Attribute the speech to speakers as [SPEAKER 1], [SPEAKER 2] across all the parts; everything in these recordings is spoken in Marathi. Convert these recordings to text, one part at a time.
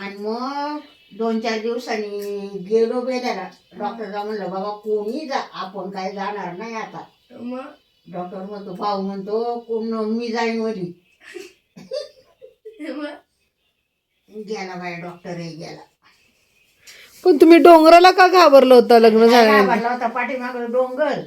[SPEAKER 1] आणि मग दोन चार दिवसांनी गेलो बेदारा. डॉक्टरला म्हणलं बाबा कोणी जा आपण काय जाणार नाही आता.
[SPEAKER 2] मग?
[SPEAKER 1] डॉक्टर म्हणतो भाऊ म्हणतो कोण मी जाईन वरी.
[SPEAKER 2] मग?
[SPEAKER 1] गेला बाय डॉक्टरही गेला.
[SPEAKER 3] पण तुम्ही डोंगराला का घाबरलं होतं लग्न झाल्यानंतर?
[SPEAKER 1] घाबरला होता पाठीमाग डोंगर.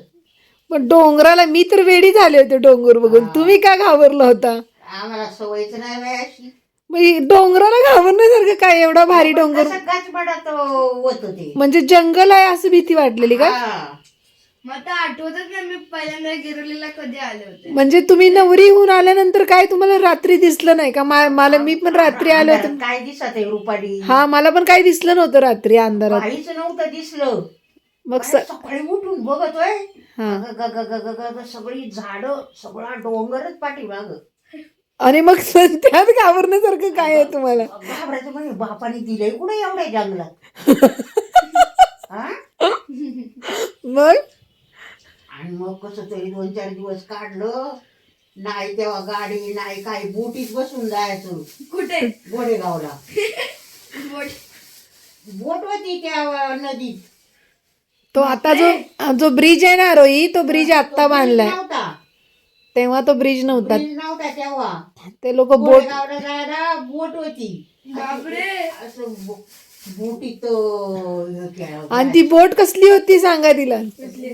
[SPEAKER 3] पण डोंगराला मी तर वेडी झाले होते डोंगर बघून. तुम्ही का घाबरला होता?
[SPEAKER 1] आम्हाला सवयच नाही बाय अशी.
[SPEAKER 3] मग डोंगराला घाबरण्यासारखं काय? एवढा भारी डोंगर.
[SPEAKER 1] गाचपडात होत
[SPEAKER 3] म्हणजे जंगल आहे असं भीती वाटलेली का?
[SPEAKER 1] हा.
[SPEAKER 2] मग आता आठवतच नाही मी पहिल्यांदा गिरवलीला कधी आले होते.
[SPEAKER 3] म्हणजे तुम्ही नवरी होऊन आल्यानंतर काय तुम्हाला रात्री दिसलं नाही का? मा- मला मी पण रात्री आले होते.
[SPEAKER 1] अंधारात काय दिसत आहे रुपाली?
[SPEAKER 3] हा मला पण काही दिसलं नव्हतं रात्री अंधारात.
[SPEAKER 1] काहीच नव्हतं दिसलं.
[SPEAKER 3] मग स-
[SPEAKER 1] सकाळी उठून बघतोय.
[SPEAKER 3] हा.
[SPEAKER 1] ग- ग- ग- ग- ग- ग- सगळी झाड सगळा डोंगरच पाठीमाग.
[SPEAKER 3] आणि मग त्यात घाबरण्यासारखं काय आहे तुम्हाला?
[SPEAKER 1] घाबरायचं म्हणजे बापाने दिलंय. कुठे एवढ्या जंगलात? हा?
[SPEAKER 3] मग?
[SPEAKER 1] आणि मग कसं तरी दोन चार दिवस काढलं. नाही तेव्हा गाडी नाही काही. बोटीत बसून जायचं.
[SPEAKER 2] कुठे?
[SPEAKER 1] गोडेगावला.
[SPEAKER 2] बोट.
[SPEAKER 1] बोट होती त्या नदीत.
[SPEAKER 3] तो आता जो जो ब्रिज आहे ना रोई तो ब्रिज आता बांधलाय.
[SPEAKER 1] नव्हता.
[SPEAKER 3] तेव्हा तो ब्रिज नव्हता.
[SPEAKER 1] ब्रिज नव्हता तेव्हा.
[SPEAKER 3] ते लोक बोट
[SPEAKER 1] जायला बोट होती.
[SPEAKER 2] बापरे.
[SPEAKER 1] असं बो- हे.
[SPEAKER 3] आणि ती बोट कसली होती सांगा तिला.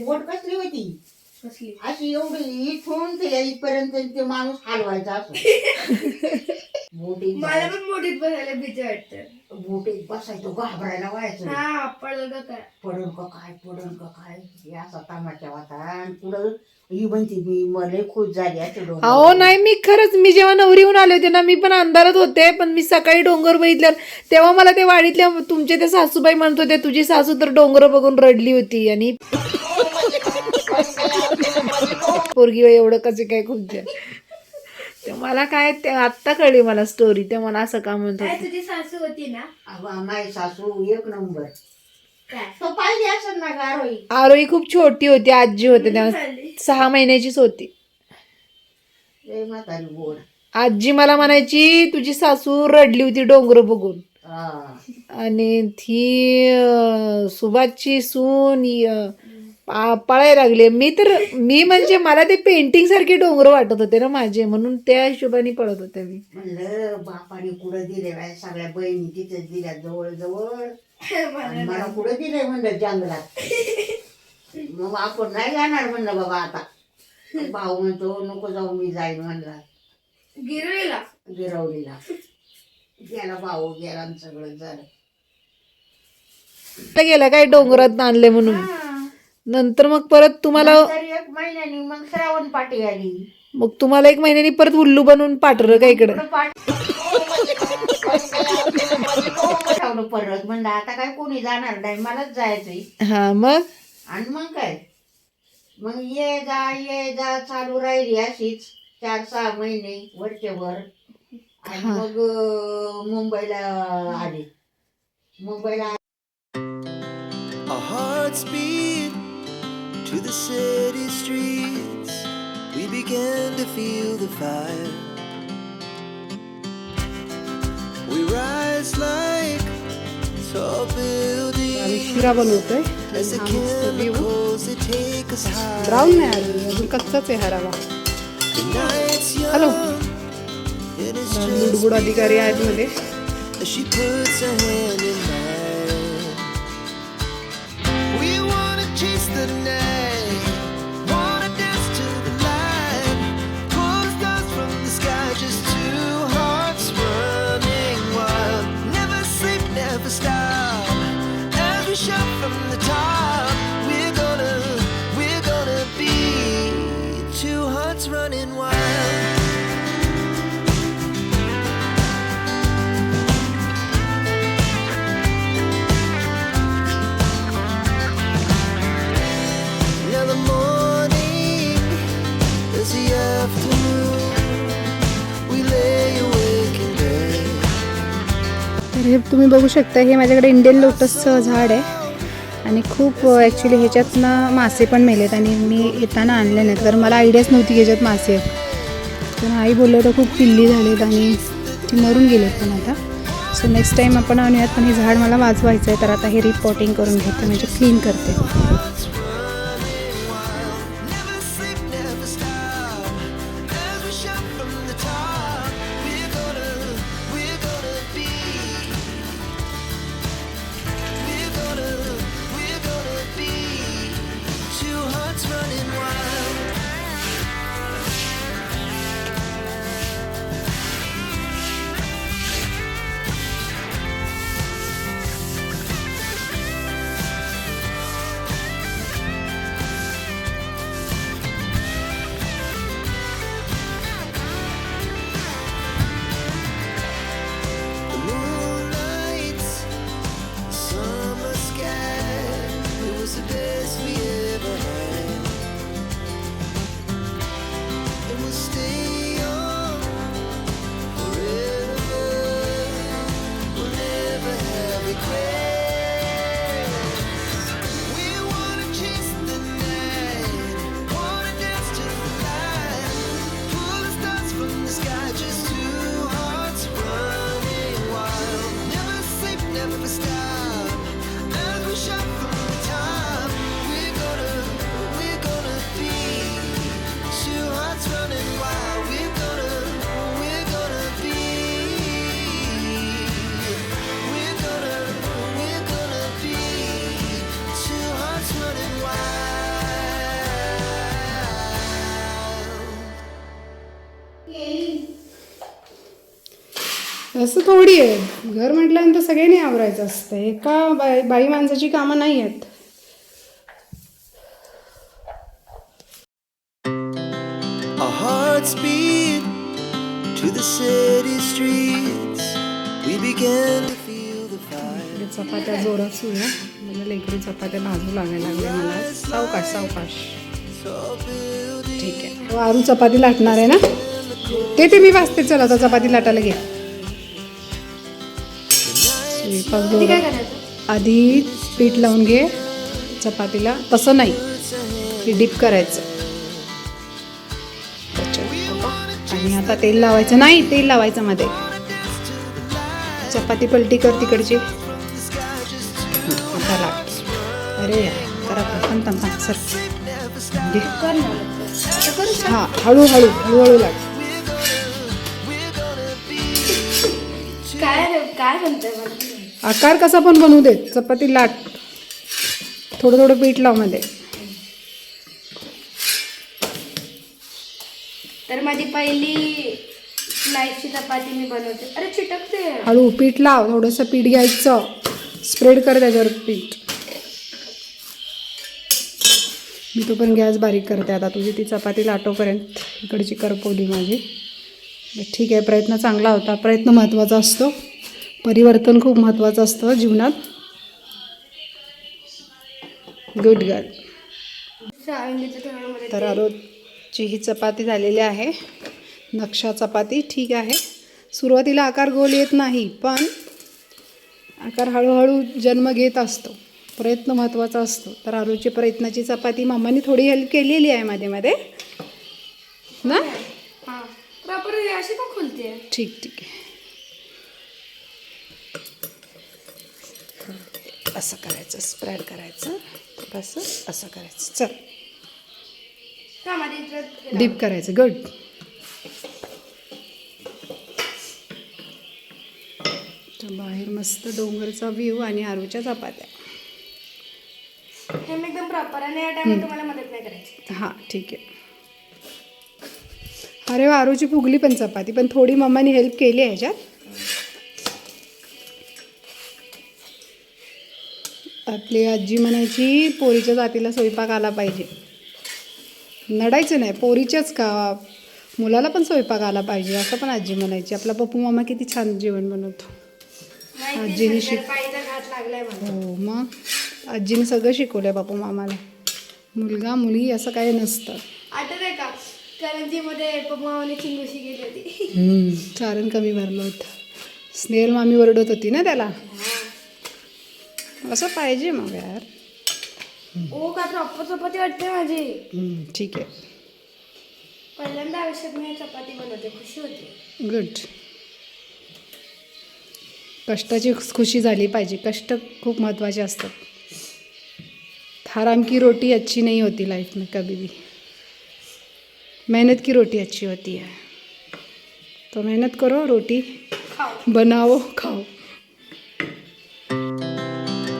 [SPEAKER 1] बोट कसली होती?
[SPEAKER 2] कसली?
[SPEAKER 1] अशी एवढी इथून ते इथपर्यंत ते माणूस हलवायचा असं. बोटीत
[SPEAKER 2] मला
[SPEAKER 1] जायचं.
[SPEAKER 2] पण मोठीत बसायला भीती वाटते.
[SPEAKER 1] बोटीत बसायचो घाबरायला व्हायचं.
[SPEAKER 2] हा पडलं का काय?
[SPEAKER 1] पडल का काय पडल का काय? हे असा तमाशा होता. आणि पुढं ही म्हणते मी मला खुश झाली असं डोंगर.
[SPEAKER 3] अहो नाही मी खरंच मी जेव्हा नवरी होऊन आले होते ना मी पण अंधारात होते पण मी सकाळी डोंगर बघितल्यावर तेव्हा मला ते वाडीतल्या तुमचे ते सासूबाई म्हणत होते तुझी सासू तर डोंगर बघून रडली होती. आणि पोरगी बाई एवढं कसे काय खूप ते मला काय ते आत्ता कळली मला स्टोरी ते मला असं का म्हणत
[SPEAKER 2] काय तुझी सासू होती ना?
[SPEAKER 1] अगं, माई सासू एक नंबर.
[SPEAKER 2] काय?
[SPEAKER 1] तो पाहिजे असं ना गारोई
[SPEAKER 3] आरोही? खूप छोटी होती आजी होते तेव्हा. सहा महिन्याचीच होती.
[SPEAKER 1] लय म्हातारी बोल
[SPEAKER 3] आजी मला म्हणायची तुझी सासू रडली होती डोंगर बघून.
[SPEAKER 1] हा.
[SPEAKER 3] आणि ती अं, सुभाषची सून अं, पळायला लागली. मी तर मी म्हणजे मला ते पेंटिंग सारखे डोंगर वाटत होते ना माझे म्हणून त्या हिशोबाने पळत होते मी.
[SPEAKER 1] म्हणलं बापाने कुठं दिले बाय सगळ्या बहिणी तिथेच दिल्या जवळ जवळ आणि मला कुठं दिलंय म्हणलं जंगलात. मग आपण नाही जाणार म्हणलं बाबा आता. भाऊ म्हणतो नको जाऊ मी जाईन म्हणला.
[SPEAKER 2] गिरवलीला
[SPEAKER 1] गिरवलीला. गेला भाऊ गेला आणि सगळं झालं.
[SPEAKER 3] गेला काय डोंगरात आणले म्हणून. नंतर मग परत तुम्हाला
[SPEAKER 1] नंतर एक महिन्यानी मग श्रावण पाठी आली.
[SPEAKER 3] मग तुम्हाला एक महिन्यानी परत उल्लू बनवून पाठवलं का इकडं?
[SPEAKER 1] इकडं पाठ- पाठवलं परत. म्हणलं आता काय कोणी जाणार नाही मलाच जायचंय.
[SPEAKER 3] हा मग?
[SPEAKER 1] आणि मग काय? मग ये जा ये जा चालू राहिली अशीच. चार सहा महिने वरचे वर. आणि
[SPEAKER 3] हा.
[SPEAKER 1] मग अं, मुंबईला आली. मुंबईला
[SPEAKER 4] Our hearts beat to the city streets. We began to feel the fire. We rise like tall buildings
[SPEAKER 3] शिरा बनवतोय. ब्राऊन नाही आलं अजून कच्चाच आहे हा रवा
[SPEAKER 4] just
[SPEAKER 3] बुडबुड अधिकारी आहेत मध्ये
[SPEAKER 5] बघू शकता हे माझ्याकडे इंडियन लोटसचं झाड आहे. आणि खूप ॲक्च्युली ह्याच्यातनं मासे पण मेलेत आणि मी येताना आणले नाहीत कारण मला आयडियाच नव्हती ह्याच्यात मासे आहेत. पण आई बोललं तर खूप पिल्ली झालेत आणि ती मरून गेलेत पण आता. सो नेक्स्ट टाईम आपण आणूयात पण हे झाड मला वाजवायचं आहे तर आता हे रिपॉटिंग करून घेते म्हणजे क्लीन करते. असं थोडी आहे. घर म्हटल्यानंतर सगळ्यांनी आवरायचं असतं. एका बाई बाई माणसाची कामं नाही आहेत. चपात्या जोरात सुरू आहे. मला लेकरू चपात्या भाजू लागायला लागले मला. सावकाश सावकाश. ठीक आहे. आरू चपाती लाटणार आहे ना? ते ते मी वाचते चल आता चपाती लाटायला घे.
[SPEAKER 2] करायचं?
[SPEAKER 5] आधी पीठ लावून घे चपातीला. तसं नाही. की डीप करायचं. आणि आता तेल लावायचं नाही तेल लावायचं मध्ये. चपाती पलटी कर तिकडची. आता अरे करा थांब थांब थांब सर. हा हळूहळू हळूहळू लाट
[SPEAKER 2] काय काय
[SPEAKER 5] आकार कसा पण बनवू देत चपाती लाट. थोडं थोडं पीठ लावमध्ये.
[SPEAKER 2] तर माझी पहिली लाईटची चपाती मी बनवते. अरे चिटकते.
[SPEAKER 5] हळू पीठ लाव. थोडंसं पीठ घ्यायचं. स्प्रेड कर त्याच्यावर पीठ. मी तो पण गॅस बारीक करते. आता तुझी ती चपाती लाटोपर्यंत इकडची करपवली माझी. ठीक आहे प्रयत्न चांगला होता. प्रयत्न महत्त्वाचा असतो. परिवर्तन खूप महत्त्वाचं असतं जीवनात. गुड गर्ल तर रोजची ही चपाती झालेली आहे. नक्षा चपाती ठीक आहे. सुरुवातीला आकार गोल येत नाही पण आकार हळूहळू जन्म घेत असतो. प्रयत्न महत्त्वाचा असतो. तर आरूची प्रयत्नाची चपाती मम्मानी थोडी हेल्प केलेली आहे मध्ये मध्ये. ना?
[SPEAKER 2] हा. प्रॉपर अशी पण खुलते.
[SPEAKER 5] ठीक ठीक आहे. असं करायचं स्प्रेड करायचं थोडंसं असं करायचं. चल. डीप करायचं. गुड बाहेर मस्त डोंगरचा व्ह्यू आणि आरूच्या चपात्या.
[SPEAKER 2] हे मी एकदम प्रॉपर आणि या टायमात तुम्हाला मदत नाही करायची.
[SPEAKER 5] हां ठीक आहे. अरे आरूची फुगली पण चपाती पण थोडी मम्मानी हेल्प केली आहे ह्याच्यात आपली आजी म्हणायची पोरीच्या जातीला स्वयंपाक आला पाहिजे. नडायचं नाही पोरीच्याच का? मुलाला पण स्वयंपाक आला पाहिजे असं पण आजी म्हणायची. आपला पप्पू मामा किती छान जेवण बनवतो. आजीने शिक हो मग? आजीने सगळं शिकवलं बापू मामाला. मुलगा मुलगी असं काही नसतं.
[SPEAKER 2] आठवत आहे का करंजीमध्ये पप्पाने चिंगुशी गेली होती.
[SPEAKER 5] सारण कमी भरलं होतं. स्नेहल मामी ओरडत होती ना त्याला? असं पाहिजे मग यार.
[SPEAKER 2] ओ काय प्रॉपर चपाती वाटते माझी.
[SPEAKER 5] हम्म, ठीक आहे.
[SPEAKER 2] पहिल्यांदा आयुष्यात मी चपाती बनवते खुशी होते.
[SPEAKER 5] गुड कष्टाची खुशी झाली पाहिजे. कष्ट खूप महत्त्वाचे असतात. हराम की रोटी अच्छी नहीं होती लाइफ में कभी भी. मेहनत की रोटी अच्छी होती है. तो मेहनत करो रोटी बनाओ खाओ.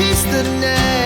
[SPEAKER 4] she's the name.